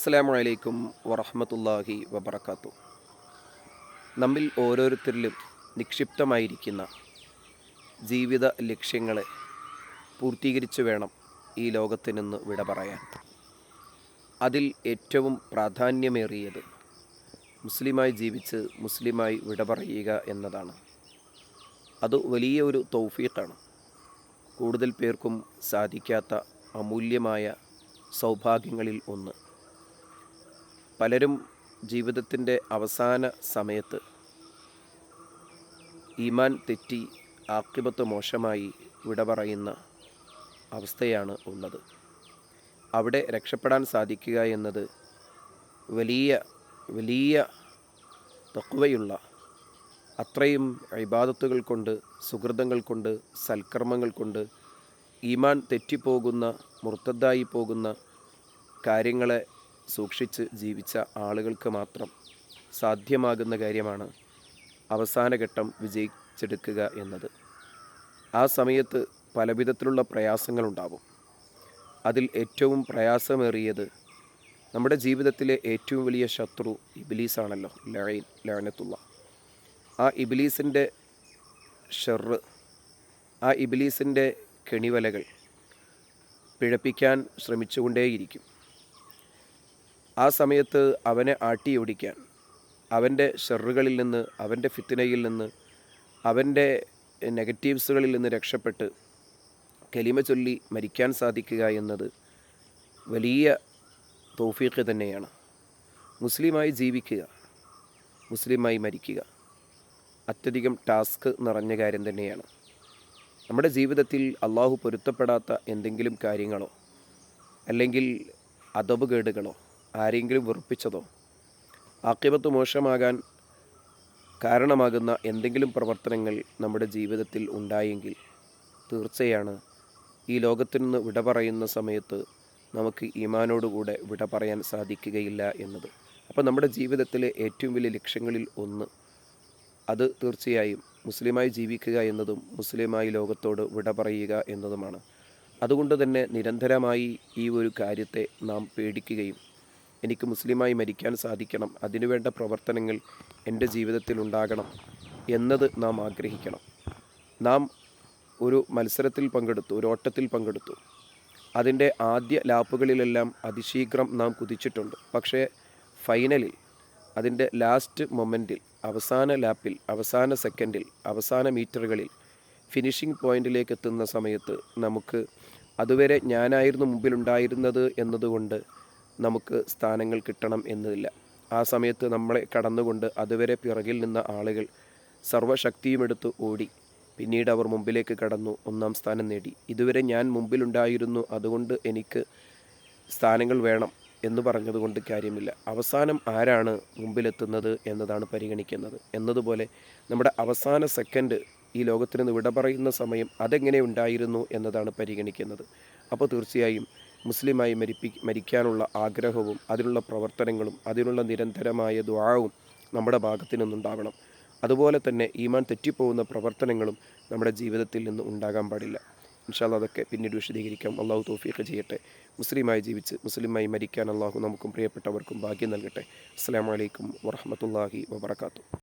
അസ്സലാമു അലൈക്കും വറഹമത്തല്ലാഹി വബർക്കാത്തു നമ്മിൽ ഓരോരുത്തരിലും നിക്ഷിപ്തമായിരിക്കുന്ന ജീവിത ലക്ഷ്യങ്ങളെ പൂർത്തീകരിച്ചു വേണം ഈ ലോകത്തിൽ നിന്ന് വിട പറയാൻ. അതിൽ ഏറ്റവും പ്രാധാന്യമേറിയത് മുസ്ലിമായി ജീവിച്ച് മുസ്ലിമായി വിട പറയുക എന്നതാണ്. അത് വലിയ ഒരു തൗഫീഖാണ്. കൂടുതൽ പേർക്കും സാധിക്കാത്ത അമൂല്യമായ സൗഭാഗ്യങ്ങളിൽ ഒന്ന്. പലരും ജീവിതത്തിന്റെ അവസാന സമയത്ത് ഈമാൻ തെറ്റി ആക്കിബത്ത് മോശമായി വിട പറയുന്ന അവസ്ഥയാണ് ഉള്ളത്. അവിടെ രക്ഷപ്പെടാൻ സാധിക്കുക എന്നത് വലിയ വലിയ തക്കുവയുള്ള അത്രയും ഇബാദത്തുകൾ കൊണ്ട് സുഹൃതങ്ങൾ കൊണ്ട് സൽക്കർമ്മങ്ങൾ കൊണ്ട് ഈമാൻ തെറ്റിപ്പോകുന്ന മുർത്തദ്ദായി പോകുന്ന കാര്യങ്ങളെ സൂക്ഷിച്ച് ജീവിച്ച ആളുകൾക്ക് മാത്രം സാധ്യമാകുന്ന കാര്യമാണ് അവസാനഘട്ടം വിജയിച്ചെടുക്കുക എന്നത്. ആ സമയത്ത് പലവിധത്തിലുള്ള പ്രയാസങ്ങളുണ്ടാവും. അതിൽ ഏറ്റവും പ്രയാസമേറിയത് നമ്മുടെ ജീവിതത്തിലെ ഏറ്റവും വലിയ ശത്രു ഇബിലീസാണല്ലോ ലഴൈൻ ലഴനത്തുള്ള ആ ഇബിലീസിന്റെ ഷെറ് ആ ഇബിലീസിന്റെ കെണിവലകൾ പിഴപ്പിക്കാൻ ശ്രമിച്ചുകൊണ്ടേയിരിക്കും. ആ സമയത്ത് അവനെ ആട്ടിയോടിക്കാൻ അവന്റെ ഷെറുകളിൽ നിന്ന് അവന്റെ ഫിത്തിനയിൽ നിന്ന് അവന്റെ നെഗറ്റീവ്സുകളിൽ നിന്ന് രക്ഷപ്പെട്ട് കലിമ ചൊല്ലി മരിക്കാൻ സാധിക്കുക എന്നത് വലിയ തോഫീക്ക് തന്നെയാണ്. മുസ്ലിമായി ജീവിക്കുക മുസ്ലിമായി മരിക്കുക അത്യധികം ടാസ്ക് നിറഞ്ഞ കാര്യം തന്നെയാണ്. നമ്മുടെ ജീവിതത്തിൽ അള്ളാഹു പൊരുത്തപ്പെടാത്ത എന്തെങ്കിലും കാര്യങ്ങളോ അല്ലെങ്കിൽ അതവുകേടുകളോ ആരെങ്കിലും വെറുപ്പിച്ചതോ? ആക്കിബത്ത് മോശമാകാൻ കാരണമാകുന്ന എന്തെങ്കിലും പ്രവർത്തനങ്ങൾ നമ്മുടെ ജീവിതത്തിൽ ഉണ്ടായെങ്കിൽ തീർച്ചയാണ് ഈ ലോകത്തിൽ നിന്ന് വിട പറയുന്ന സമയത്ത് നമുക്ക് ഈമാനോടുകൂടെ വിട പറയാൻ സാധിക്കുകയില്ല എന്നത്. അപ്പോൾ നമ്മുടെ ജീവിതത്തിലെ ഏറ്റവും വലിയ ലക്ഷ്യങ്ങളിൽ ഒന്ന് അത് തീർച്ചയായും മുസ്ലിമായി ജീവിക്കുക എന്നതും മുസ്ലിമായി ലോകത്തോട് വിട പറയുക എന്നതുമാണ്. അതുകൊണ്ട് തന്നെ നിരന്തരമായി ഈ ഒരു കാര്യത്തെ നാം പേടിക്കുകയും എനിക്ക് മുസ്ലിമായി മരിക്കാൻ സാധിക്കണം. അതിനുവേണ്ട പ്രവർത്തനങ്ങൾ എന്റെ ജീവിതത്തിൽ ഉണ്ടാകണം എന്നത് നാം ആഗ്രഹിക്കണം. നാം ഒരു മത്സരത്തിൽ പങ്കെടുത്തു ഒരു ഓട്ടത്തിൽ പങ്കെടുത്തു. അതിന്റെ ആദ്യ ലാപ്പുകളിലെല്ലാം അതിശീഘ്രം നാം കുതിച്ചിട്ടുണ്ട്. പക്ഷേ ഫൈനലിൽ അതിന്റെ ലാസ്റ്റ് മൊമെന്റിൽ അവസാന ലാപ്പിൽ അവസാന സെക്കൻഡിൽ അവസാന മീറ്ററുകളിൽ ഫിനിഷിംഗ് പോയിന്റിലേക്ക് എത്തുന്ന സമയത്ത് നമുക്ക് അതുവരെ ഞാനായിരുന്നു മുമ്പിലുണ്ടായിരുന്നത് എന്നതുകൊണ്ട് നമുക്ക് സ്ഥാനങ്ങൾ കിട്ടണം എന്നില്ല. ആ സമയത്ത് നമ്മളെ കടന്നുകൊണ്ട് അതുവരെ പിറകിൽ നിന്ന ആളുകൾ സർവശക്തിയും എടുത്ത് ഓടി. പിന്നീട് അവർ മുമ്പിലേക്ക് കടന്നു ഒന്നാം സ്ഥാനം നേടി. ഇതുവരെ ഞാൻ മുമ്പിലുണ്ടായിരുന്നു അതുകൊണ്ട് എനിക്ക് സ്ഥാനങ്ങൾ വേണം എന്ന് പറഞ്ഞതുകൊണ്ട് കാര്യമില്ല. അവസാനം ആരാണ് മുമ്പിലെത്തുന്നത് എന്നതാണ് പരിഗണിക്കുന്നത്. എന്നതുപോലെ നമ്മുടെ അവസാന സെക്കൻഡ് ഈ ലോകത്തിൽ നിന്ന് വിട പറയുന്ന സമയം അതെങ്ങനെ ഉണ്ടായിരുന്നു എന്നതാണ് പരിഗണിക്കുന്നത്. അപ്പോൾ തീർച്ചയായും മുസ്ലിമായി മരിപ്പി മരിക്കാനുള്ള ആഗ്രഹവും അതിനുള്ള പ്രവർത്തനങ്ങളും അതിനുള്ള നിരന്തരമായ ദ്വാവും നമ്മുടെ ഭാഗത്തു നിന്നുണ്ടാവണം. അതുപോലെ തന്നെ ഈമാൻ തെറ്റിപ്പോകുന്ന പ്രവർത്തനങ്ങളും നമ്മുടെ ജീവിതത്തിൽ നിന്ന് ഉണ്ടാകാൻ പാടില്ല. ഇൻഷാല്ല അതൊക്കെ പിന്നീട് വിശദീകരിക്കാം. അള്ളാഹു തോഫീഖ് ചെയ്യട്ടെ. മുസ്ലിമായി ജീവിച്ച് മുസ്ലിമായി മരിക്കാൻ അള്ളാഹു നമുക്കും പ്രിയപ്പെട്ടവർക്കും ഭാഗ്യം നൽകട്ടെ. അസ്സാം വലൈക്കും വറഹമത്തല്ലാഹി വബർക്കാത്തു